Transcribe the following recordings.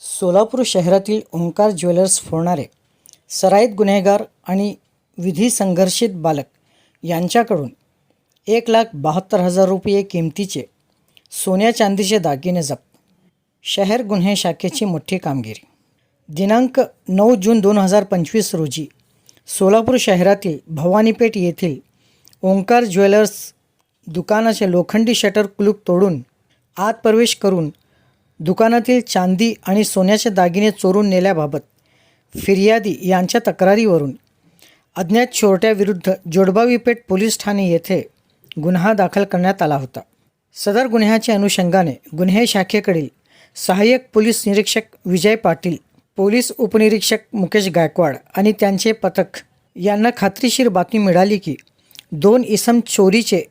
सोलापूर शहरातील ओंकार ज्वेलर्स फोडणारे सराईत गुन्हेगार आणि विधी संघर्षित बालक यांच्याकडून एक लाख बहात्तर हजार रुपये किमतीचे सोन्या चांदीचे दागिने जप्त. शहर गुन्हे शाखेची मोठी कामगिरी. दिनांक नऊ जून दोन हजार पंचवीस रोजी सोलापूर शहरातील भवानीपेठ येथील ओंकार ज्वेलर्स दुकानाचे लोखंडी शटर कुलूप तोडून आत प्रवेश करून दुकानातील चांदी आणि सोन्याचे दागिने चोरून नेल्याबाबत फिर्यादी यांच्या तक्रारीवरून अज्ञात चोरट्याविरुद्ध जोडबावीपेठ पोलीस ठाणे येथे गुन्हा दाखल करण्यात आला होता. सदर गुन्ह्याच्या अनुषंगाने गुन्हे शाखेकडील सहाय्यक पोलीस निरीक्षक विजय पाटील पोलीस उपनिरीक्षक मुकेश गायकवाड आणि त्यांचे पथक यांना खात्रीशीर बातमी मिळाली की दोन इसम चोरीचे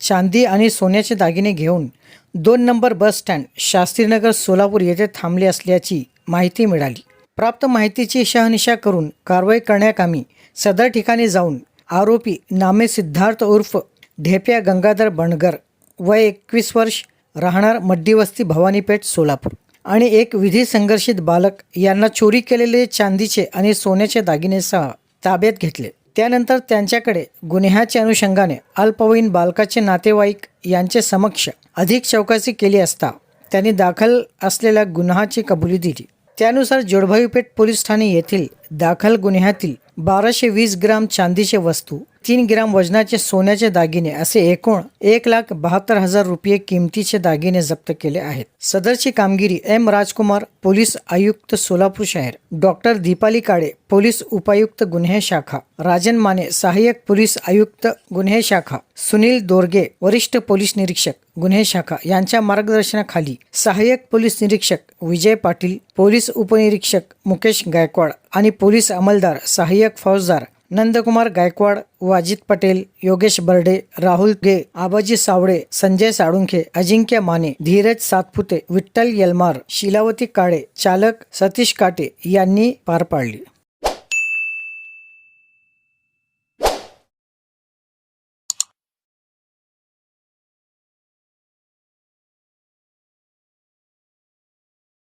चांदी आणि सोन्याचे दागिने घेऊन दोन number bus stand Shastrinagar Solapur येथे थांबले असल्याची माहिती मिळाली. प्राप्त माहितीची शहानिशा करून कारवाई करण्याकामी सदर ठिकाणी जाऊन आरोपी नामे सिद्धार्थ उर्फ ढेप्या गंगाधर बणगर वय एकवीस वर्ष राहणार मड्डीवस्ती भवानीपेठ सोलापूर. आणि एक विधी संघर्षित बालक यांना चोरी केलेले चांदीचे आणि सोन्याचे दागिनेसह ताब्यात घेतले. त्यानंतर त्यांच्याकडे गुन्ह्याच्या अनुषंगाने अल्पवयीन बालकाचे नातेवाईक यांचे समक्ष अधिक चौकशी केली असता त्यांनी दाखल असलेल्या गुन्ह्याची कबुली दिली. त्यानुसार जोडभावीपेठ पोलीस ठाणे येथील दाखल गुन्ह्यातील बाराशे वीस ग्राम चांदीचे वस्तू तीन ग्राम वजनाचे सोन्याचे दागिने असे एकूण एक लाख बहात्तर हजार रुपये किमतीचे दागिने जप्त केले आहेत. सदरची कामगिरी एम राजकुमार पोलीस आयुक्त सोलापूर शहर डॉक्टर दीपाली काळे पोलीस उपायुक्त गुन्हे शाखा राजन माने सहाय्यक पोलीस आयुक्त गुन्हे शाखा सुनील दोरगे वरिष्ठ पोलीस निरीक्षक गुन्हे शाखा यांच्या मार्गदर्शनाखाली सहाय्यक पोलीस निरीक्षक विजय पाटील पोलीस उपनिरीक्षक मुकेश गायकवाड आणि पोलीस अंमलदार सहाय्यक फौजदार नंदकुमार गायकवाड वाजित पटेल योगेश बर्डे राहुल गे आबाजी सावळे संजय साळुंखे अजिंक्य माने धीरज सातपुते विठ्ठल यलमार शिलावती काळे चालक सतीश काटे यांनी पार पाडली.